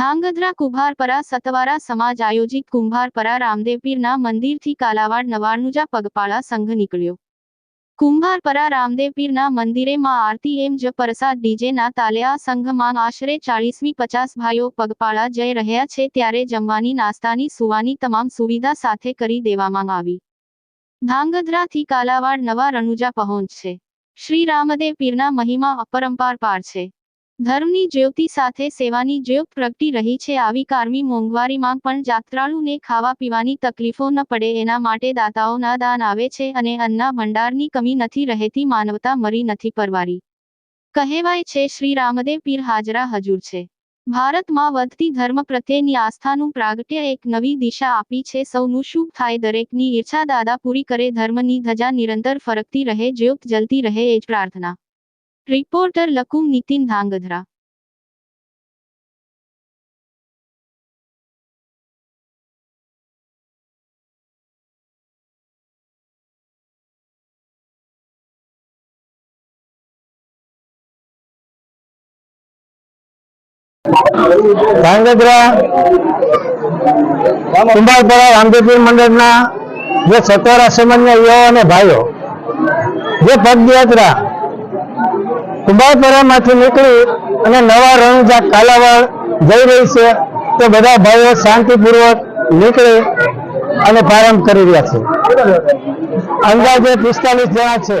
ધાંગધ્રા કુંભારપરા સતવારા સમાજ આયોજિત કુંભારપરા રામદેવપીરના મંદિરથી કાલાવાડ નવાણુજા પગપાળા સંઘ નીકળ્યો. કુંભારપરા રામદેવપીરના મંદિરે માં આરતી એમ જ પરસાદ ડીજેના તાલે આ સંઘમાં આશરે ચાળીસમી પચાસ ભાઈઓ પગપાળા જઈ રહ્યા છે ત્યારે જમવાની, નાસ્તાની, સુવાની તમામ સુવિધા સાથે કરી દેવામાં આવી. ધાંગધ્રાથી કાલાવાડ નવા રણુજા પહોંચશે. શ્રી રામદેવ પીરના મહિમા અપરંપાર પાર છે. ધર્મની જ્યોતિ સાથે સેવાની જ્યોત પ્રગટી રહી છે. આવી કારમી મોંઘવારીમાં પણ જાત્રાળુને ખાવા પીવાની તકલીફો ન પડે, એના માટે દાતાઓના દાન આવે છે અને અન્ના ભંડારની કમી નથી રહેતી, માનવતા મરી નથી પરવારી. કહેવાય છે, શ્રી રામદેવ પીર હાજરા હજુર છે. ભારતમાં વધતી ધર્મ પ્રત્યેની આસ્થાનું પ્રાગટ્ય એક નવી દિશા આપી છે. સૌનું શુભ થાય, દરેકની ઈચ્છા દાદા પૂરી કરે, ધર્મની ધજા નિરંતર ફરકતી રહે, જ્યોત જલતી રહે એ જ પ્રાર્થના. રિપોર્ટર લકુમ નીતિન ધાંગધ્રા ધાંગધ્રા કુંભારપરા રામદેવપીર મંડળના જે યુવાઓ અને ભાઈઓ જે પદયાત્રા કુંભારપરામાંથી નીકળી અને નવા રણુજા કાલાવાડ જઈ રહી છે, તો બધા ભાઈઓ શાંતિપૂર્વક નીકળી અને પ્રારંભ કરી રહ્યા છે. અંદાજે પિસ્તાલીસ જણા છે.